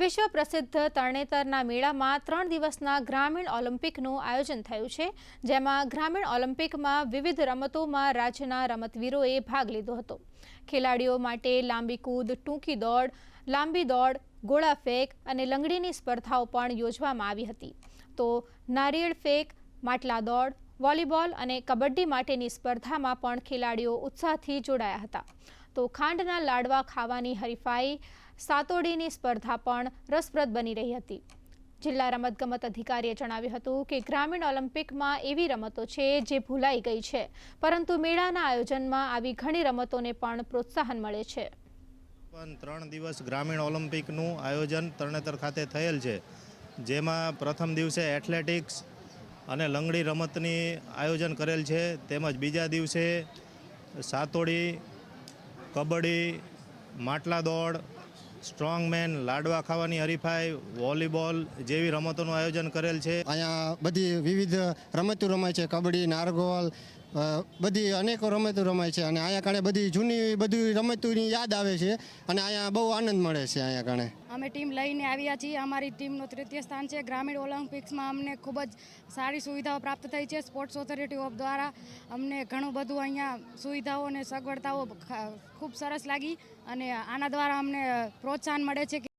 વિશ્વ પ્રસિદ્ધ તરણેતરના મેળામાં ત્રણ દિવસના ગ્રામીણ ઓલિમ્પિકનું આયોજન થયું છે, જેમાં ગ્રામીણ ઓલિમ્પિકમાં વિવિધ રમતોમાં રાજ્યના રમતવીરોએ ભાગ લીધો હતો. ખેલાડીઓ માટે લાંબી કૂદ, ટૂંકી દોડ, લાંબી દોડ, ગોળા ફેંક અને લંગડીની સ્પર્ધાઓ પણ યોજવામાં આવી હતી. તો નારિયેળ ફેંક, માટલા દોડ, વોલીબોલ અને કબડ્ડી માટેની સ્પર્ધામાં પણ ખેલાડીઓ ઉત્સાહથી જોડાયા હતા. તો ખાંડના લાડવા ખાવાની હરીફાઈ સાતોડીની સ્પર્ધા પણ રસપ્રદ બની રહી હતી. જિલ્લા રમતગમત અધિકારીએ જણાવ્યું હતું કે ગ્રામીણ ઓલિમ્પિકમાં એવી રમતો છે જે ભૂલાઈ ગઈ છે, પરંતુ મેળાના આયોજનમાં આવી ઘણી રમતોને પણ પ્રોત્સાહન મળે છે. પણ ત્રણ દિવસ ગ્રામીણ ઓલિમ્પિકનું આયોજન તરણેતર ખાતે થયેલ છે, જેમાં પ્રથમ દિવસે એથ્લેટિક્સ અને લંગડી રમતની આયોજન કરેલ છે, તેમજ બીજા દિવસે સાતોડી કબડ્ડી, માટલા દોડ, સ્ટ્રોંગમેન, લાડવા ખાવાની હરીફાઈ, વોલીબોલ જેવી રમતોનું આયોજન કરેલ છે. અહીંયા બધી વિવિધ રમતો રમાય છે. કબડ્ડી, નારગોલ બધી અનેકો રમતો રમાય છે અને અહીંયા કાણે બધી જૂની, બધી રમતોની યાદ આવે છે અને અહીંયા બહુ આનંદ મળે છે અહીંયા કાણે અમે ટીમ લઈને આવ્યા છીએ. અમારી ટીમનું તૃતીય સ્થાન છે. ગ્રામીણ ઓલિમ્પિક્સમાં અમને ખૂબ જ સારી સુવિધાઓ પ્રાપ્ત થઈ છે. સ્પોર્ટ્સ ઓથોરિટી ઓફ દ્વારા અમને ઘણું બધું અહીંયા સુવિધાઓ અને સગવડતાઓ ખૂબ સરસ લાગી અને આના દ્વારા અમને પ્રોત્સાહન મળે છે